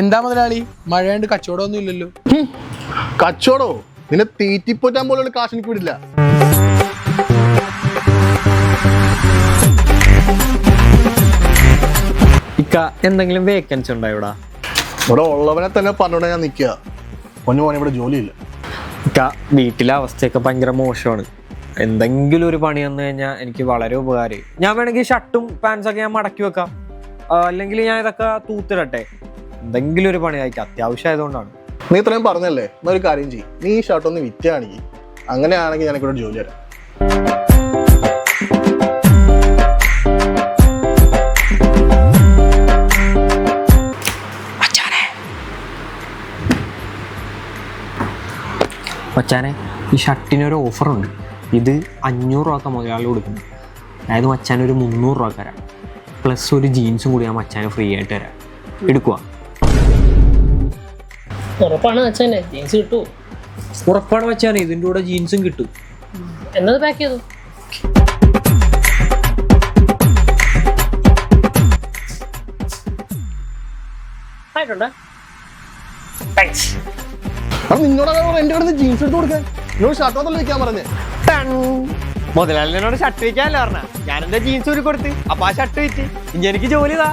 എന്താ മുതലാളി? മഴയുണ്ട് കച്ചവടമൊന്നും ഇല്ലല്ലോ. കച്ചവടോ? നിന്നെ തീറ്റിപ്പോറ്റാൻ പോലുള്ള കാശ് എനിക്ക് വിടില്ല. ഇക്ക എന്തെങ്കിലും വേക്കൻസി ഉണ്ടോ ഇവിടെ? ഇവിടെ ഉള്ളവനെ തന്നെ പറഞ്ഞോണ്ട് ഞാൻ നിൽക്കുക പൊന്നു പോണ ഇവിടെ ജോലിയില്ല. ഇക്ക വീട്ടിലെ അവസ്ഥയൊക്കെ ഭയങ്കര മോശമാണ്. എന്തെങ്കിലും ഒരു പണി വന്നു കഴിഞ്ഞാൽ എനിക്ക് വളരെ ഉപകാരം ഞാൻ വേണമെങ്കിൽ ഷർട്ടും പാൻസൊക്കെ ഞാൻ മടക്കി വെക്കാം. അല്ലെങ്കിൽ ഞാൻ ഇതൊക്കെ തൂത്തിടട്ടെ. എന്തെങ്കിലും ഒരു പണി അയക്കുക അത്യാവശ്യം ആയതുകൊണ്ടാണ് നീ ഇത്രയും പറഞ്ഞല്ലേ? എന്നൊരു ഒരു കാര്യം ചെയ്യും. നീ ഈ ഷർട്ട് ഒന്ന് വിറ്റാണെങ്കിൽ അങ്ങനെയാണെങ്കിൽ ഞാൻ ഇവിടെ ജോലി തരാം. മച്ചാനെ. ഈ ഷർട്ടിനൊരു ഓഫറുണ്ട്. ഇത് അഞ്ഞൂറ് രൂപ മുതലാളി കൊടുക്കുന്നു. അതായത് മച്ചാൻ ഒരു മുന്നൂറ് രൂപ തരാം. പ്ലസ് ഒരു ജീൻസും കൂടി ഞാൻ മച്ചാനെ ഫ്രീ ആയിട്ട് തരാം. എടുക്കുക ഉറപ്പാണ് അച്ഛനെ. ജീൻസ് കിട്ടൂ. ഉറപ്പാണ് മച്ചാനെ ഇതിന്റെ കൂടെ ജീൻസും കിട്ടും. എന്നത് പാക്ക് ചെയ്തു. ആയിട്ടുണ്ടേ? താങ്ക്സ് എന്റെ ജീൻസ് എടുത്ത് കൊടുക്കാൻ. എന്നോട് ഷർട്ട് വെക്കാൻ പറഞ്ഞേ. മുതലാളിനോട് ഷർട്ട് വയ്ക്കാനല്ല പറഞ്ഞ. ഞാൻ എന്റെ ജീൻസ് ഊരി കൊടുത്ത് അപ്പൊ ആ ഷർട്ട് വെച്ച് ഇനി എനിക്ക് ജോലി താ